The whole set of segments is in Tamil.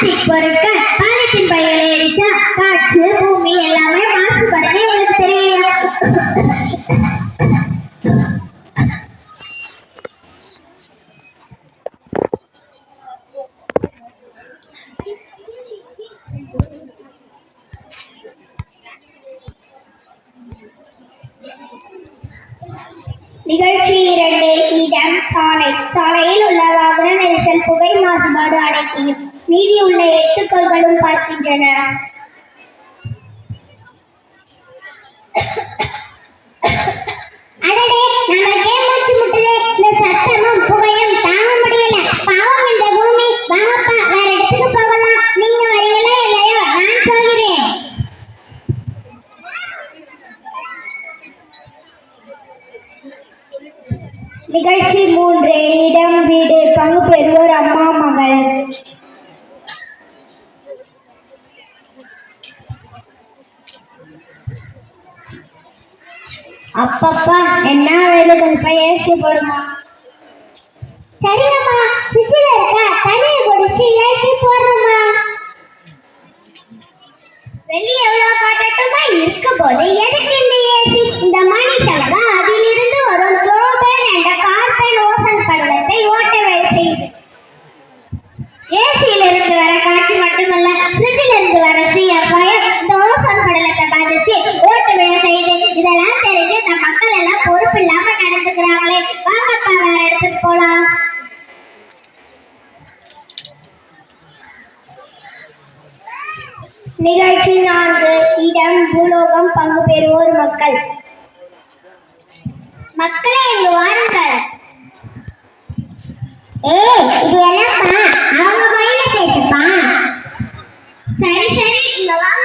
பிளாஸ்டிக் பொருட்கள் பாலித்தீன் பைகளை எரிச்சா காற்று பூமி எல்லாமே மாசுபடுது உங்களுக்கு தெரியலையா? நிகழ்ச்சி இரண்டு இடம் சாலை. சாலையில் புகை மாசுபாடு அனைத்தையும் மீதி உள்ள எட்டு கோள்களும் பார்க்கின்றன. நிகழ்ச்சி இடம் வீடு. பங்கு பெறுவோர் அம்மா மகள். அப்பப்பா என்ன வேலை கொஞ்சம் ஏசி போடுமா? சரிங்கம்மா ஃப்ரிட்ஜில் இருக்க? தண்ணியை குடிச்சிட்டு ஏசி போடுறோம்மா. இதெல்லாம் தெரிஞ்சு இந்த மக்கள் எல்லாம் பொறுப்பு இல்லாம நடந்துக்கிறாங்களே. வாங்கப்பா வேற இடத்துக்கு போலாம். நிகழ்ச்சி நான்கு. இடம் பூலோகம் பங்கு பெறுவோர் மக்கள். மக்களே இங்கு வாருங்கள் ஏய் இது என்னப்பா? அவங்க மொழியில பேசுப்பா சரி சரி இங்க வாங்கம்மா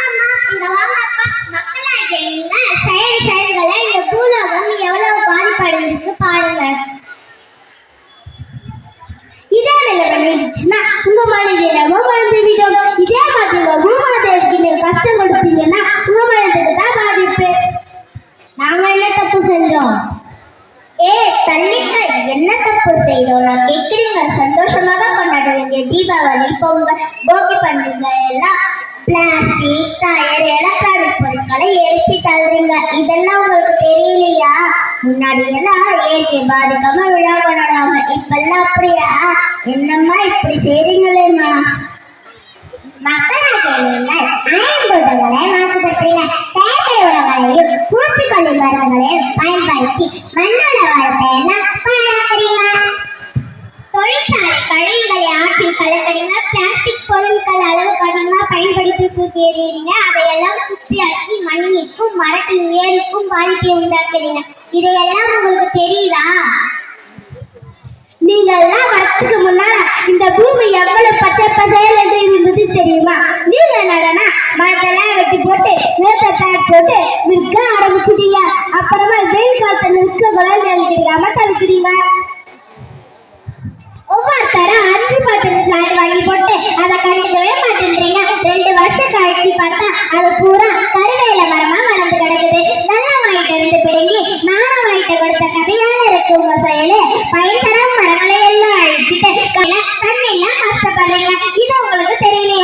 நிலைமை நீடிச்சுன்னா உங்க மனதிலமும் வந்துவிடும் இதே மாதிரி உங்க பூமாதேவிக்கு நீங்க கஷ்டம் கொடுத்தீங்கன்னா உங்க மனதுக்கு தான் பாதிப்பு. நாங்க என்ன தப்பு செஞ்சோம்? ஏ தள்ளிக்கள் என்ன தப்பு செய்தோம்? நான் கேட்குறீங்க. சந்தோஷமாக கொண்டாட வேண்டிய தீபாவளி பொங்கல் போகி பண்டிகை எல்லாம் பிளாஸ்டிக் டயர் எலக்ட்ரானிக் பொருட்களை எரிச்சு தள்ளுறீங்க. இதெல்லாம் உங்களுக்கு தெரியலையா? முன்னாடி எல்லாம் இயற்கை பாதிக்காம விழா கொண்டாடுவாங்க. இப்பெல்லாம் அப்படியா? என்னம்மா இப்படி செய்றீங்களேம்மா? மக்களாகிய நீங்கள் மாசுபடுத்துறீங்க. செயற்கை உரங்களையும் பூச்சிக்கொல்லி மருந்துகளையும் பயன்படுத்தி மண்ணோட வளத்தை கழிவுகளை ஆற்றில் கலக்கறீங்க பிளாஸ்டிக் பொருட்கள் அளவுக்கு அதிகமாக பயன்படுத்தி தூக்கி எறியறீங்க அதையெல்லாம் குப்பையாக்கி மண்ணிற்கும் மரத்தின் வேருக்கும் பாதிப்பை உண்டாக்குறீங்க. இதையெல்லாம் உங்களுக்கு தெரியுதா? நீங்கள்லாம் வரத்துக்கு முன்னால இந்த பூமி எவ்வளவு பச்சை பசேல் என்று இருந்தது தெரியுமா? நீங்க என்னடனா மரத்தெல்லாம் வெட்டி போட்டு நிலத்தை பேக் போட்டு விற்க ஆரம்பிச்சிட்டீங்க. அப்புறமா வெயில் காலத்தை நிற்க கூடாது நினைக்கிறீங்க தவிக்கிறீங்க. போட்டு அதை கண்டுக்கவே மாட்டேன்றீங்க. ரெண்டு வருஷம் கழிச்சு பார்த்தா அது பூரா கருவேல மரமா வளர்ந்து கிடக்குது. நல்லா வாங்கிட்டு இருந்து பிடுங்கி நானும் வாங்கிட்டு கொடுத்த கதையால இருக்கு உங்க செயலு. பயன்பட மரங்களை எல்லாம் அழிச்சிட்டு தண்ணி எல்லாம் கஷ்டப்படுறீங்க. இது உங்களுக்கு தெரியல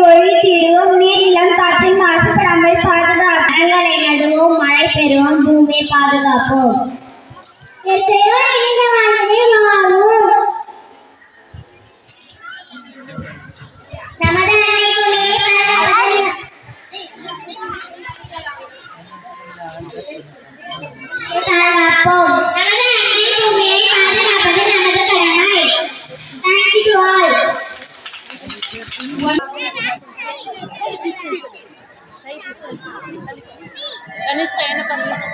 ஒழித்திடுவோம் நீரிலும் காற்றில் மாசுபடாமல் பாதுகாப்பு மரங்களை நடுவோம். மழை பெறுவோம். பூமியை பாதுகாப்போம். நமது Ano siya ano na pamisa?